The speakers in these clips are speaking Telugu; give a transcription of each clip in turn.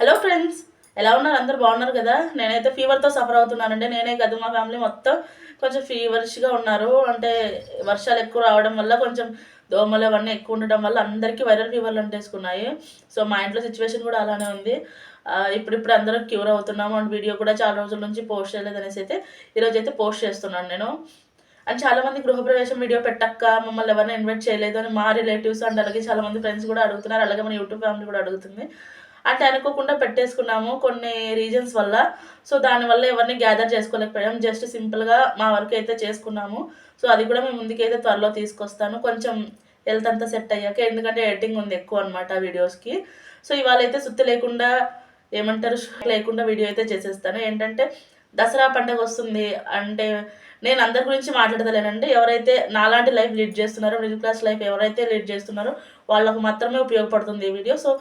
హలో ఫ్రెండ్స్ ఎలా ఉన్నారు? అందరు బాగున్నారు కదా? నేనైతే ఫీవర్తో సఫర్ అవుతున్నానండి. నేనే కాదు మా ఫ్యామిలీ మొత్తం కొంచెం ఫీవర్ష్గా ఉన్నారు. అంటే వర్షాలు ఎక్కువ రావడం వల్ల కొంచెం దోమలు అవన్నీ ఎక్కువ ఉండడం వల్ల అందరికీ వైరల్ ఫీవర్లు అంటేసుకున్నాయి. సో మా ఇంట్లో సిచ్యువేషన్ కూడా అలానే ఉంది. ఇప్పుడిప్పుడు అందరం క్యూర్ అవుతున్నాము. అండ్ వీడియో కూడా చాలా రోజుల నుంచి పోస్ట్ చేయలేదు అనేసి అయితే ఈరోజు అయితే పోస్ట్ చేస్తున్నాను నేను. అండ్ చాలామంది గృహప్రవేశం వీడియో పెట్టక్క మమ్మల్ని ఎవరిని ఇన్వైట్ చేయలేదు అని మా రిలేటివ్స్ అండ్ అలాగే చాలా మంది ఫ్రెండ్స్ కూడా అడుగుతున్నారు. అలాగే మన యూట్యూబ్ ఫ్యామిలీ కూడా అడుగుతుంది. అంటే అనుకోకుండా పెట్టేసుకున్నాము కొన్ని రీజన్స్ వల్ల. సో దానివల్ల ఎవరిని గ్యాదర్ చేసుకోలేకపోయాం. జస్ట్ సింపుల్గా మా వరకు అయితే చేసుకున్నాము. సో అది కూడా మేము ముందుకైతే త్వరలో తీసుకొస్తాను. కొంచెం హెల్త్ అంతా సెట్ అయ్యాక ఎందుకంటే ఎడిటింగ్ ఉంది ఎక్కువ అనమాట వీడియోస్కి సో ఇవాళ అయితే సుత్తి లేకుండా ఏమంటారు లేకుండా వీడియో అయితే చేసేస్తాను. ఏంటంటే దసరా పండగ వస్తుంది అంటే నేను అందరి గురించి మాట్లాడతలేనండి. ఎవరైతే నాలాంటి లైఫ్ లీడ్ చేస్తున్నారో మిడిల్ క్లాస్ లైఫ్ ఎవరైతే లీడ్ చేస్తున్నారో వాళ్ళకు మాత్రమే ఉపయోగపడుతుంది ఈ వీడియో సో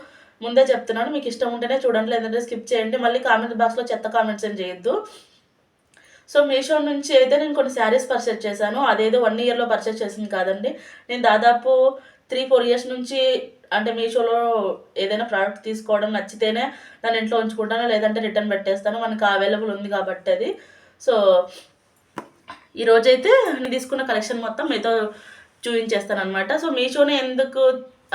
ముందే చెప్తున్నాను మీకు ఇష్టం ఉంటేనే చూడండి లేదంటే స్కిప్ చేయండి. మళ్ళీ కామెంట్ బాక్స్లో చెత్త కామెంట్స్ ఏం చేయొద్దు. సో మీషో నుంచి అయితే నేను కొన్ని శారీస్ పర్చేస్ చేశాను. అదేదో వన్ ఇయర్లో పర్చేస్ చేసింది కాదండి. నేను దాదాపు త్రీ ఫోర్ ఇయర్స్ నుంచి అంటే మీషోలో ఏదైనా ప్రోడక్ట్ తీసుకోవడం నచ్చితేనే దాన్ని ఇంట్లో ఉంచుకుంటాను లేదంటే రిటర్న్ పెట్టేస్తాను. మనకు అవైలబుల్ ఉంది కాబట్టి అది. సో ఈరోజైతే నేను తీసుకున్న కలెక్షన్ మొత్తం మీతో చూపించేస్తాను అనమాట సో మీషోనే ఎందుకు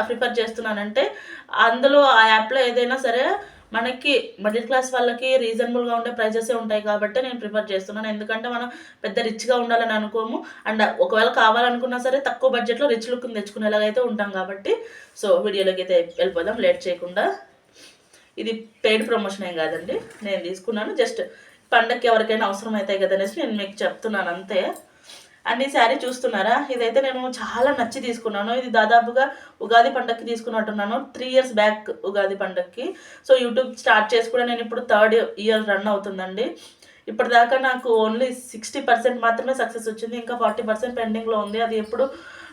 ప్రిఫర్ చేస్తున్నానంటే అందులో ఆ యాప్లో ఏదైనా సరే మనకి మిడిల్ క్లాస్ వాళ్ళకి రీజనబుల్గా ఉండే ప్రైజెసే ఉంటాయి కాబట్టి నేను ప్రిఫర్ చేస్తున్నాను. ఎందుకంటే మనం పెద్ద రిచ్గా ఉండాలని అనుకోము. అండ్ ఒకవేళ కావాలనుకున్నా సరే తక్కువ బడ్జెట్లో రిచ్ లుక్ తెచ్చుకునేలాగైతే ఉంటాం కాబట్టి. సో వీడియోలోకి అయితే వెళ్ళిపోదాం. లేట్ చేయకుండా. ఇది పెయిడ్ ప్రమోషన్ ఏం కాదండి. నేను తీసుకున్నాను. జస్ట్ పండగకి ఎవరికైనా అవసరం అవుతాయి కదా నేను మీకు చెప్తున్నాను. అంతే. అండ్ ఈ శారీ చూస్తున్నారా? ఇదైతే నేను చాలా నచ్చి తీసుకున్నాను. ఇది దాదాపుగా ఉగాది పండగకి తీసుకున్నట్టున్నాను. త్రీ ఇయర్స్ బ్యాక్ ఉగాది పండగకి సో యూట్యూబ్ స్టార్ట్ చేసి కూడా నేను ఇప్పుడు థర్డ్ ఇయర్ రన్ అవుతుందండి. ఇప్పటిదాకా నాకు ఓన్లీ సిక్స్టీ పర్సెంట్ మాత్రమే సక్సెస్ వచ్చింది. ఇంకా ఫార్టీ పర్సెంట్ పెండింగ్లో ఉంది. అది ఎప్పుడు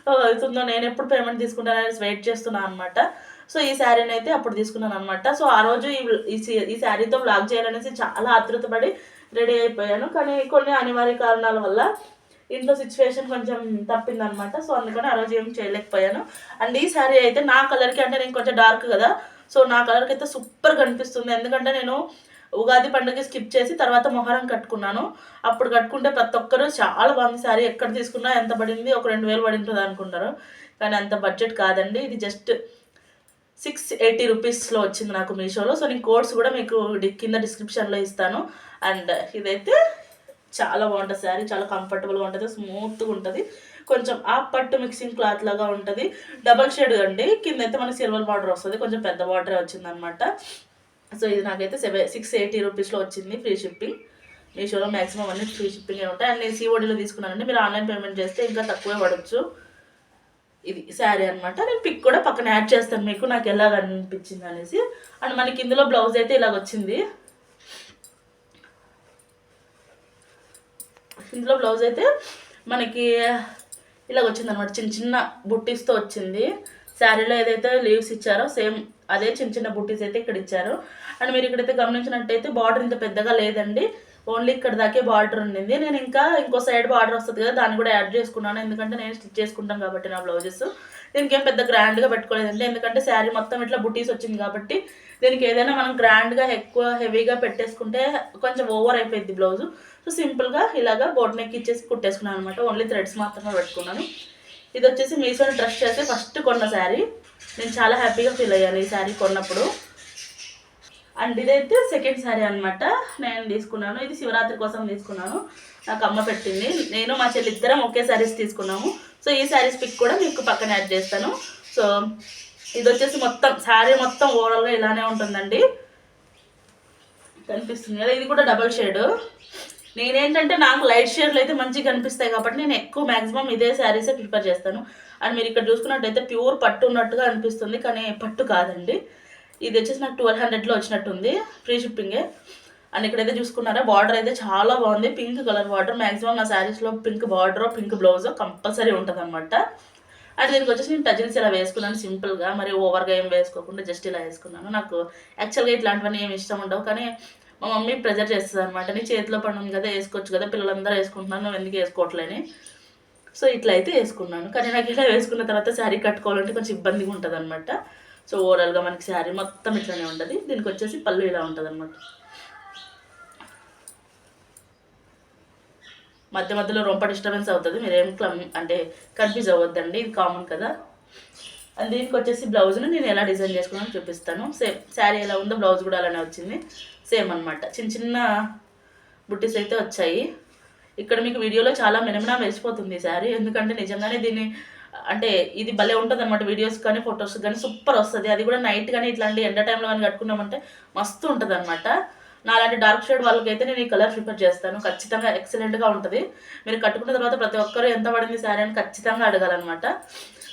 అవుతుందో నేను ఎప్పుడు పేమెంట్ తీసుకుంటాను అనేసి వెయిట్ చేస్తున్నాను అనమాట సో ఈ శారీని అయితే అప్పుడు తీసుకున్నాను అనమాట సో ఆ రోజు ఈ ఈ సీ- ఈ శారీతో బ్లాగ్ చేయాలనేసి చాలా ఆతృతపడి రెడీ అయిపోయాను. కానీ కొన్ని అనివార్య కారణాల వల్ల ఇంట్లో సిచ్యువేషన్ కొంచెం తప్పిందనమాట సో అందుకని ఆ రోజు ఏం చేయలేకపోయాను. అండ్ ఈ శారీ అయితే నా కలర్కి అంటే నేను కొంచెం డార్క్ కదా. సో నా కలర్కి అయితే సూపర్ కనిపిస్తుంది. ఎందుకంటే నేను ఉగాది పండుగ స్కిప్ చేసి తర్వాత మొహరం కట్టుకున్నాను. అప్పుడు కట్టుకుంటే ప్రతి ఒక్కరు చాలా బాగుంది శారీ ఎక్కడ తీసుకున్నా ఎంత పడింది? ఒక రెండు వేలు పడింటుంది అనుకుంటారు. కానీ అంత బడ్జెట్ కాదండి. ఇది జస్ట్ సిక్స్ ఎయిటీ రూపీస్లో వచ్చింది నాకు మీషోలో. సో నేను కోడ్స్ కూడా మీకు కింద డిస్క్రిప్షన్లో ఇస్తాను. అండ్ ఇదైతే చాలా బాగుంటుంది శారీ చాలా కంఫర్టబుల్గా ఉంటుంది స్మూత్గా ఉంటుంది. కొంచెం ఆ పట్టు మిక్సింగ్ క్లాత్ లాగా ఉంటుంది. డబల్ షేడ్ అండి. కింద అయితే మనకి సిల్వర్ బార్డర్ వస్తుంది. కొంచెం పెద్ద బార్డరే వచ్చిందనమాట సో ఇది నాకైతే సెవెన్ సిక్స్ ఎయిటీ రూపీస్లో వచ్చింది ఫ్రీ షిప్పింగ్ మీషోలో మ్యాక్సిమం అన్ని ఫ్రీ షిప్పింగ్ ఉంటాయి. అండ్ నేను సిఓడిలో తీసుకున్నానండి. మీరు ఆన్లైన్ పేమెంట్ చేస్తే ఇంకా తక్కువే పడవచ్చు ఇది శారీ అనమాట నేను పిక్ కూడా పక్కన యాడ్ చేస్తాను మీకు. నాకు ఎలా అనిపించింది అనేసి. అండ్ మనకి ఇందులో బ్లౌజ్ అయితే ఇలాగ వచ్చింది. ఇందులో బ్లౌజ్ అయితే మనకి ఇలాగ వచ్చింది అనమాట చిన్న చిన్న బుట్టీస్తో వచ్చింది. శారీలో ఏదైతే లీవ్స్ ఇచ్చారో సేమ్ అదే చిన్న చిన్న బుట్టీస్ అయితే ఇక్కడ ఇచ్చారు. అండ్ మీరు ఇక్కడైతే గమనించినట్టయితే బార్డర్ ఇంత పెద్దగా లేదండి. ఓన్లీ ఇక్కడ దాకే బార్డర్ ఉండింది నేను ఇంకా ఇంకో సైడ్ బార్డర్ వస్తుంది కదా దాన్ని కూడా యాడ్ చేసుకున్నాను. ఎందుకంటే నేను స్టిచ్ చేసుకుంటాను కాబట్టి నా బ్లౌజెస్. దీనికి ఏం పెద్ద గ్రాండ్గా పెట్టుకోలేదండి. ఎందుకంటే శారీ మొత్తం ఇట్లా బుటీస్ వచ్చింది కాబట్టి దీనికి ఏదైనా మనం గ్రాండ్గా ఎక్కువ హెవీగా పెట్టేసుకుంటే కొంచెం ఓవర్ అయిపోయింది బ్లౌజ్. సో సింపుల్గా ఇలాగా బోట్ నెక్ ఇచ్చేసి కుట్టేసుకున్నాను అనమాట. ఓన్లీ థ్రెడ్స్ మాత్రమే పెట్టుకున్నాను. ఇది వచ్చేసి మీసో డ్రెస్ చేసి ఫస్ట్ కొన్న శారీ. నేను చాలా హ్యాపీగా ఫీల్ అయ్యాను ఈ శారీ కొన్నప్పుడు. అండ్ ఇదైతే సెకండ్ శారీ అనమాట నేను తీసుకున్నాను. ఇది శివరాత్రి కోసం తీసుకున్నాను. నాకు అమ్మ పెట్టింది. నేను మా చెల్లి ఇద్దరం ఒకే శారీస్ తీసుకున్నాము. సో ఈ శారీస్ పిక్ కూడా మీకు పక్కన యాడ్ చేస్తాను. సో ఇది వచ్చేసి మొత్తం శారీ మొత్తం ఓవరాల్గా ఇలానే ఉంటుందండి. కనిపిస్తుంది కదా? ఇది కూడా డబల్ షేడ్ నేనేంటంటే నాకు లైట్ షేడ్లు అయితే మంచిగా కనిపిస్తాయి కాబట్టి నేను ఎక్కువ మ్యాక్సిమం ఇదే శారీసే ప్రిఫర్ చేస్తాను. అండ్ మీరు ఇక్కడ చూసుకున్నట్టయితే ప్యూర్ పట్టు ఉన్నట్టుగా అనిపిస్తుంది కానీ పట్టు కాదండి. ఇది వచ్చేసి నాకు ట్వెల్వ్ హండ్రెడ్లో వచ్చినట్టుంది ఫ్రీ షిప్పింగే అండ్ ఇక్కడైతే చూసుకున్నారా బార్డర్ అయితే చాలా బాగుంది. పింక్ కలర్ బార్డర్ మ్యాక్సిమం నా శారీస్లో pink border pink blouse compulsory ఉంటుంది అనమాట అండ్ దీనికి వచ్చేసి నేను టజిల్స్ ఇలా వేసుకున్నాను సింపుల్గా మరి ఓవర్గా ఏం వేసుకోకుండా జస్ట్ ఇలా వేసుకున్నాను. నాకు యాక్చువల్గా ఇట్లాంటివన్నీ ఏమి ఇష్టం ఉండవు కానీ మా మమ్మీ ప్రెజర్ చేస్తుంది అనమాట నీ చేతిలో పని ఉంది కదా వేసుకోవచ్చు కదా పిల్లలందరూ వేసుకుంటున్నాను నువ్వు ఎందుకు వేసుకోవట్లేని? సో ఇట్లా అయితే వేసుకున్నాను. కానీ నాకు ఇలా వేసుకున్న తర్వాత శారీ కట్టుకోవాలంటే కొంచెం ఇబ్బందిగా ఉంటుంది అనమాట సో ఓవరాల్గా మనకి శారీ మొత్తం ఇట్లానే ఉంటుంది. దీనికి వచ్చేసి పళ్ళు ఇలా ఉంటుంది అనమాట మధ్య మధ్యలో రొంప డిస్టర్బెన్స్ అవుతుంది. మీరేం క్లమ్ అంటే కన్ఫ్యూజ్ అవ్వద్దండి. ఇది కామన్ కదా. అండ్ దీనికి వచ్చేసి బ్లౌజ్ని నేను ఎలా డిజైన్ చేసుకున్నాను చూపిస్తాను. సేమ్ శారీ ఎలా ఉందో బ్లౌజ్ కూడా అలానే వచ్చింది. సేమ్ అనమాట చిన్న చిన్న బుట్టీస్ అయితే వచ్చాయి. ఇక్కడ మీకు వీడియోలో చాలా మినమినా మెరిసిపోతుంది శారీ. ఎందుకంటే నిజంగానే దీన్ని అంటే ఇది భలే ఉంటుంది అనమాట వీడియోస్ కానీ ఫొటోస్ కానీ సూపర్ వస్తుంది. అది కూడా నైట్ కానీ ఇట్లాంటి ఎండ టైంలో కానీ కట్టుకున్నామంటే మస్తు ఉంటుంది అనమాట నాలాంటి డార్క్ షేడ్ వాళ్ళకైతే నేను ఈ కలర్ ప్రిఫర్ చేస్తాను. ఖచ్చితంగా ఎక్సలెంట్గా ఉంటుంది. మీరు కట్టుకున్న తర్వాత ప్రతి ఒక్కరు ఎంత పడింది శారీ అని ఖచ్చితంగా అడగాలన్నమాట.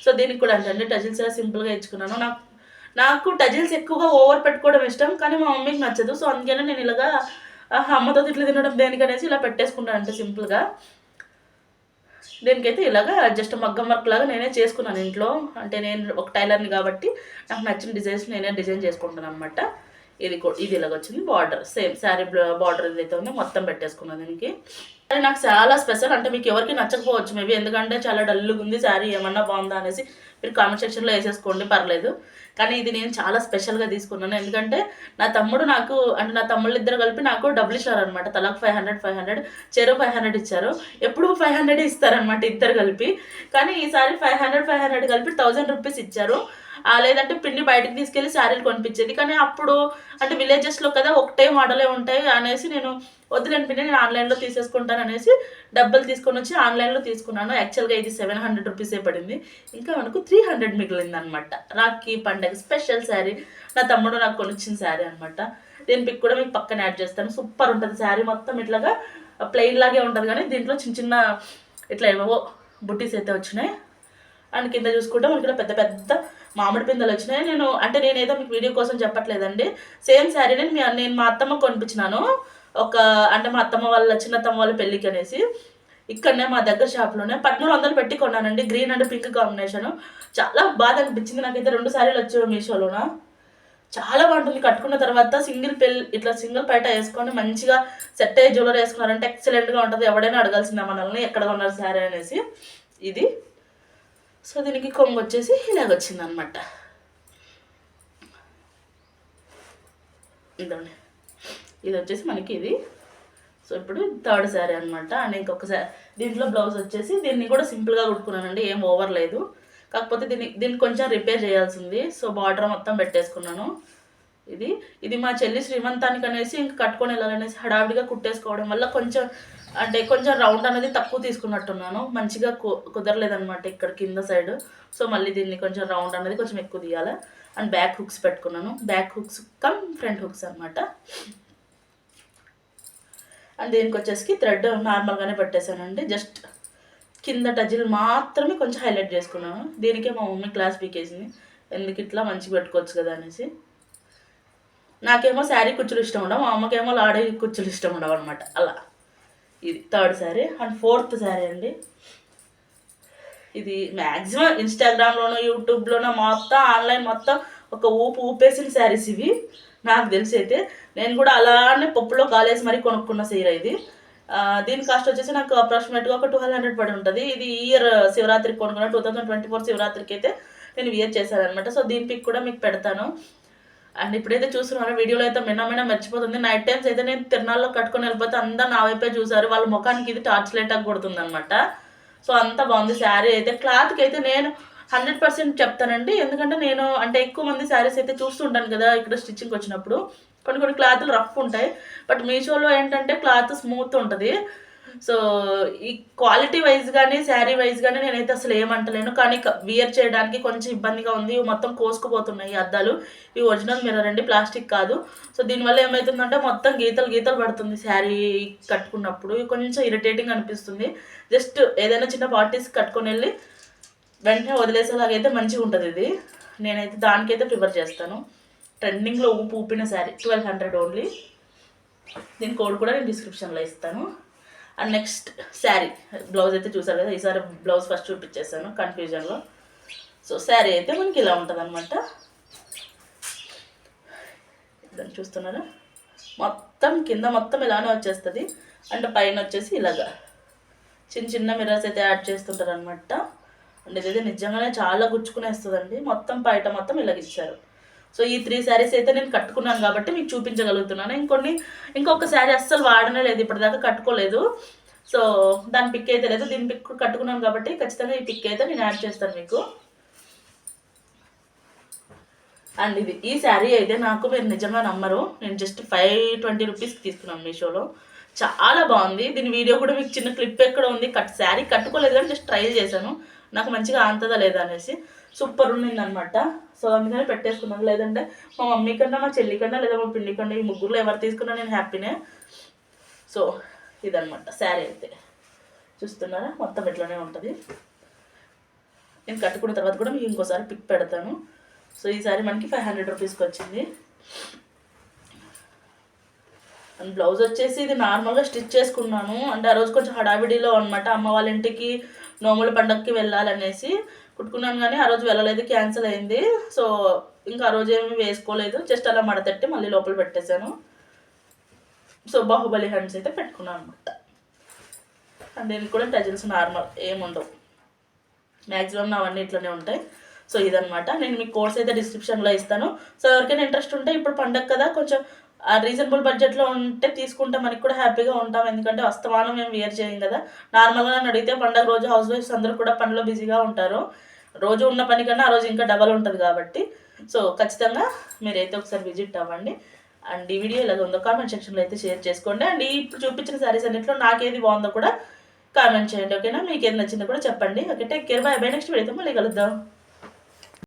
సో దీనికి కూడా అంటే అండి. టజిల్స్ సింపుల్గా ఇచ్చుకున్నాను. నాకు నాకు టజిల్స్ ఎక్కువగా ఓవర్ పెట్టుకోవడం ఇష్టం కానీ మా మమ్మీకి నచ్చదు. సో అందుకనే నేను ఇలాగా అమ్మతో ఇట్లా తినడం దేనికనేసి ఇలా పెట్టేసుకుంటాను అంటే సింపుల్గా దీనికైతే ఇలాగా జస్ట్ మగ్గం వర్క్ లాగా నేనే చేసుకున్నాను ఇంట్లో. అంటే నేను ఒక టైలర్ని కాబట్టి నాకు నచ్చిన డిజైన్స్ నేనే డిజైన్ చేసుకుంటాను అనమాట ఇది ఇది ఇలాగ వచ్చింది బార్డర్ సేమ్ శారీ బార్డర్ ఏదైతే ఉందో మొత్తం పెట్టేసుకున్నాను దీనికి. అది నాకు చాలా స్పెషల్ అంటే మీకు ఎవరికి నచ్చకపోవచ్చు. మేబీ ఎందుకంటే చాలా డల్గా ఉంది. శారీ ఏమన్నా బాగుందా అనేసి మీరు కామెంట్ సెక్షన్లో వేసేసుకోండి పర్లేదు. కానీ ఇది నేను చాలా స్పెషల్గా తీసుకున్నాను. ఎందుకంటే నా తమ్ముడు నాకు అంటే నా తమ్ముళ్ళు ఇద్దరు కలిపి నాకు డబ్బులు ఇచ్చారు అనమాట తలకు ఫైవ్ హండ్రెడ్ ఫైవ్ హండ్రెడ్ చెరో ఫైవ్ హండ్రెడ్ ఇచ్చారు. ఎప్పుడు ఫైవ్ హండ్రెడ్ ఇస్తారనమాట ఇద్దరు కలిపి. కానీ ఈసారి ఫైవ్ హండ్రెడ్ ఫైవ్ హండ్రెడ్ కలిపి థౌజండ్ రూపీస్ ఇచ్చారు. లేదంటే పిండి బయటకు తీసుకెళ్ళి శారీలు కొనిపించేది. కానీ అప్పుడు అంటే విలేజెస్లో కదా ఒకటే మోడలే ఉంటాయి అనేసి నేను వద్దులేని పిండి నేను ఆన్లైన్లో తీసేసుకుంటాను అనేసి డబ్బులు తీసుకొని వచ్చి ఆన్లైన్లో తీసుకున్నాను. యాక్చువల్గా ఇది సెవెన్ హండ్రెడ్ రూపీసే పడింది. ఇంకా మనకు త్రీ హండ్రెడ్ మిగిలింది అనమాట రాఖీ పండగ స్పెషల్ శారీ నా తమ్ముడు నాకు కొనిచ్చిన శారీ అనమాట. దీని పిక్ కూడా మీకు పక్కన యాడ్ చేస్తాను. సూపర్ ఉంటుంది శారీ మొత్తం ఇట్లాగా ప్లెయిన్ లాగే ఉంటుంది. కానీ దీంట్లో చిన్న చిన్న ఇట్లా ఏవో బుట్టీస్ అయితే వచ్చినాయి. అండ్ కింద చూసుకుంటే మనకి పెద్ద పెద్ద మామిడి పిందెలు వచ్చినాయి. నేను అంటే నేనేదో మీకు వీడియో కోసం చెప్పట్లేదండి. సేమ్ శారీ నేను మీ నేను మా అత్తమ్మ కొనిపించినాను. ఒక అంటే మా అత్తమ్మ వాళ్ళ చిన్నత్తమ్మ వాళ్ళ పెళ్ళికి అనేసి. ఇక్కడనే మా దగ్గర షాప్లోనే పద్మూడు వందలు పెట్టి కొన్నానండి. Green and pink combination. చాలా బాధ అనిపించింది. నాకైతే రెండు సారీలు వచ్చాయి మీషోలోన. చాలా బాగుంటుంది. కట్టుకున్న తర్వాత సింగిల్ పెళ్ళి ఇట్లా సింగిల్ పైట వేసుకొని మంచిగా సెట్ అయ్యే జ్యువెలరీ వేసుకున్నారంటే ఎక్సలెంట్గా ఉంటుంది. ఎవడైనా అడగాల్సిందే మనల్ని ఎక్కడ కొన్నారు శారీ అనేసి. ఇది. సో దీనికి కొంగు వచ్చేసి ఇలాగ వచ్చింది అనమాట ఇదండి ఇది వచ్చేసి మనకి ఇది. సో ఇప్పుడు థర్డ్ శారీ అనమాట అండ్ ఇంకొక శారీ దీంట్లో బ్లౌజ్ వచ్చేసి దీన్ని కూడా సింపుల్గా కుట్టుకున్నానండి ఏం ఓవర్ లేదు. కాకపోతే దీన్ని దీన్ని కొంచెం రిపేర్ చేయాల్సింది. సో బార్డర్ మొత్తం పెట్టేసుకున్నాను. ఇది ఇది మా చెల్లి శ్రీమంతానికి అనేసి ఇంక కట్టుకొని వెళ్ళాలనేసి హడావిడిగా కుట్టేసుకోవడం వల్ల కొంచెం అంటే కొంచెం రౌండ్ అనేది తక్కువ తీసుకున్నట్టున్నాను. మంచిగా కుదరలేదనమాట ఇక్కడ కింద సైడ్. సో మళ్ళీ దీన్ని కొంచెం రౌండ్ అనేది కొంచెం ఎక్కువ తీయాలి. అండ్ బ్యాక్ హుక్స్ పెట్టుకున్నాను. Back hooks come front hooks అనమాట అండ్ దీనికి వచ్చేసి థ్రెడ్ నార్మల్గానే పెట్టేశానండి. జస్ట్ కింద టజిల్ మాత్రమే కొంచెం హైలైట్ చేసుకున్నాను. దీనికే మా మమ్మీ క్లాస్ పీకేసింది. ఎందుకు ఇట్లా మంచిగా పెట్టుకోవచ్చు కదా అనేసి. నాకేమో శారీ కుచ్చులు ఇష్టం ఉండవు. మా అమ్మకేమో లాడే కుచ్చులు ఇష్టం ఉండవు అనమాట అలా. ఇది third sari and fourth sari అండి. ఇది మ్యాక్సిమం ఇన్స్టాగ్రామ్లోనో యూట్యూబ్లోనో మొత్తం ఆన్లైన్ మొత్తం ఒక ఊపు ఊపేసిన శారీస్ ఇవి. నాకు తెలిసి అయితే నేను కూడా అలానే పప్పులో కాలేసి మరీ కొనుక్కున్న సీర ఇది. దీని కాస్ట్ వచ్చేసి నాకు అప్రాక్సిమేట్గా ఒక టూ హండ్రెడ్ పడి ఉంటుంది. ఇది ఇయర్ శివరాత్రికి కొనుక్కున్న టూ థౌసండ్ ట్వంటీ ఫోర్ శివరాత్రికి అయితే నేను వియర్ చేశాను అనమాట సో దీని పిక్ కూడా మీకు పెడతాను. అండ్ ఇప్పుడైతే చూస్తున్నారో వీడియోలో అయితే మిన్న మర్చిపోతుంది. నైట్ టైమ్స్ అయితే నేను తిరణాల్లో కట్టుకొని వెళ్ళిపోతే అంతా నా వైపే చూసారు. వాళ్ళ ముఖానికి ఇది టార్చ్ లైట్ కొడుతుంది అనమాట సో అంత బాగుంది శారీ అయితే. క్లాత్కి అయితే నేను హండ్రెడ్ పర్సెంట్ చెప్తానండి. ఎందుకంటే నేను అంటే ఎక్కువ మంది శారీస్ అయితే చూస్తుంటాను కదా ఇక్కడ స్టిచ్చింగ్ వచ్చినప్పుడు. కొన్ని కొన్ని క్లాత్లు రఫ్ ఉంటాయి. బట్ మీషోలో ఏంటంటే క్లాత్ స్మూత్ ఉంటుంది. సో ఈ క్వాలిటీ వైజ్ కానీ శారీ వైజ్ కానీ నేనైతే అసలు ఏమంటలేను. కానీ వియర్ చేయడానికి కొంచెం ఇబ్బందిగా ఉంది. ఇవి మొత్తం కోసుకుపోతున్నాయి ఈ అద్దాలు. ఇవి ఒరిజినల్ మిర్రర్ అండి ప్లాస్టిక్ కాదు. సో దీనివల్ల ఏమవుతుందంటే మొత్తం గీతలు గీతలు పడుతుంది శారీ కట్టుకున్నప్పుడు. ఇవి కొంచెం ఇరిటేటింగ్ అనిపిస్తుంది. జస్ట్ ఏదైనా చిన్న పార్టీస్ కట్టుకొని వెళ్ళి వెంటనే వదిలేసేలాగైతే మంచిగా ఉంటుంది ఇది. నేనైతే దానికైతే ప్రిఫర్ చేస్తాను. ట్రెండింగ్లో ఊపు ఊపిన శారీ ట్వెల్వ్ హండ్రెడ్ ఓన్లీ దీని కోడ్ కూడా నేను డిస్క్రిప్షన్లో ఇస్తాను. And next sari. బ్లౌజ్ అయితే చూసారు కదా ఈసారి బ్లౌజ్ ఫస్ట్ చూపించేసాను కన్ఫ్యూజన్లో సో శారీ అయితే మనకి ఇలా ఉంటుంది అనమాట దాన్ని చూస్తున్నారా? మొత్తం కింద మొత్తం ఇలానే వచ్చేస్తుంది. అండ్ పైన వచ్చేసి ఇలాగా. చిన్న చిన్న మిర్రర్స్ అయితే యాడ్ చేస్తుంటారు అనమాట అండ్ ఇదైతే నిజంగానే చాలా గుచ్చుకునేస్తుందండి. మొత్తం బయట మొత్తం ఇలాగ ఇచ్చారు. సో ఈ త్రీ శారీస్ అయితే నేను కట్టుకున్నాను కాబట్టి మీకు చూపించగలుగుతున్నాను. ఇంకొన్ని ఇంకొక శారీ అస్సలు వాడనే లేదు ఇప్పటిదాకా కట్టుకోలేదు. సో దాని పిక్ అయితే లేదు. దీని పిక్ కట్టుకున్నాను కాబట్టి ఖచ్చితంగా ఈ పిక్ అయితే నేను యాడ్ చేస్తాను మీకు. అండ్ ఇది ఈ శారీ అయితే నాకు మీరు నిజంగా నమ్మరు. నేను జస్ట్ ఫైవ్ ట్వంటీ రూపీస్కి తీసుకున్నాను మీషోలో. చాలా బాగుంది. దీని వీడియో కూడా మీకు చిన్న క్లిప్ ఎక్కడ ఉంది. కట్ శారీ కట్టుకోలేదు కానీ జస్ట్ ట్రై చేశాను. నాకు మంచిగా అంతదా లేదా అనేసి. సూపర్ ఉండింది అనమాట సో అందుకని పెట్టేసుకున్నాను. లేదంటే మా మమ్మీ కన్నా మా చెల్లి కన్నా లేదా మా పిండి కన్నా ఈ ముగ్గురులో ఎవరు తీసుకున్నా నేను హ్యాపీనే. సో ఇదనమాట శారీ అయితే. చూస్తున్నారా? మొత్తం ఇట్లానే ఉంటుంది. నేను కట్టుకున్న తర్వాత కూడా మీకు ఇంకోసారి పిక్ పెడతాను. సో ఈసారి మనకి ఫైవ్ హండ్రెడ్ రూపీస్కి వచ్చింది. అండ్ బ్లౌజ్ వచ్చేసి ఇది నార్మల్గా స్టిచ్ చేసుకున్నాను. అంటే ఆ రోజు కొంచెం హడావిడిలో అనమాట అమ్మ వాళ్ళ ఇంటికి నోముల పండగకి వెళ్ళాలనేసి. కుట్టుకున్నాను కానీ ఆ రోజు వెళ్ళలేదు క్యాన్సిల్ అయింది. సో ఇంకా ఆ రోజు ఏమి వేసుకోలేదు. జస్ట్ అలా మడతట్టి మళ్ళీ లోపల పెట్టేశాను. సో బాహుబలి హ్యాండ్స్ అయితే పెట్టుకున్నాను అనమాట అండ్ దీనికి కూడా టజిల్స్ నార్మల్ ఏముండవు మ్యాక్సిమం అవన్నీ ఇట్లనే ఉంటాయి. సో ఇదనమాట నేను మీకు కోర్స్ అయితే డిస్క్రిప్షన్లో ఇస్తాను. సో ఎవరికైనా ఇంట్రెస్ట్ ఉంటే ఇప్పుడు పండగ కదా కొంచెం రీజనబుల్ బడ్జెట్లో ఉంటే తీసుకుంటే మనకి కూడా హ్యాపీగా ఉంటాం. ఎందుకంటే అస్తమానం మేము వేర్ చేయం కదా. నార్మల్గా నన్ను అడిగితే పండగ రోజు హౌస్ వైఫ్స్ అందరూ కూడా పనిలో బిజీగా ఉంటారు. రోజు ఉన్న పని కన్నా ఆ రోజు ఇంకా డబల్ ఉంటుంది కాబట్టి. సో ఖచ్చితంగా మీరైతే ఒకసారి విజిట్ అవ్వండి. అండ్ ఈ వీడియో ఇలాగ ఉందో కామెంట్ సెక్షన్లో అయితే షేర్ చేసుకోండి. అండ్ ఈ ఇప్పుడు చూపించిన శారీస్ అన్నింటిలో నాకేది బాగుందో కూడా కామెంట్ చేయండి ఓకేనా మీకు ఏది నచ్చిందో కూడా చెప్పండి. Okay take care bye bye next వీడియోతో మళ్ళీ కలుద్దాం.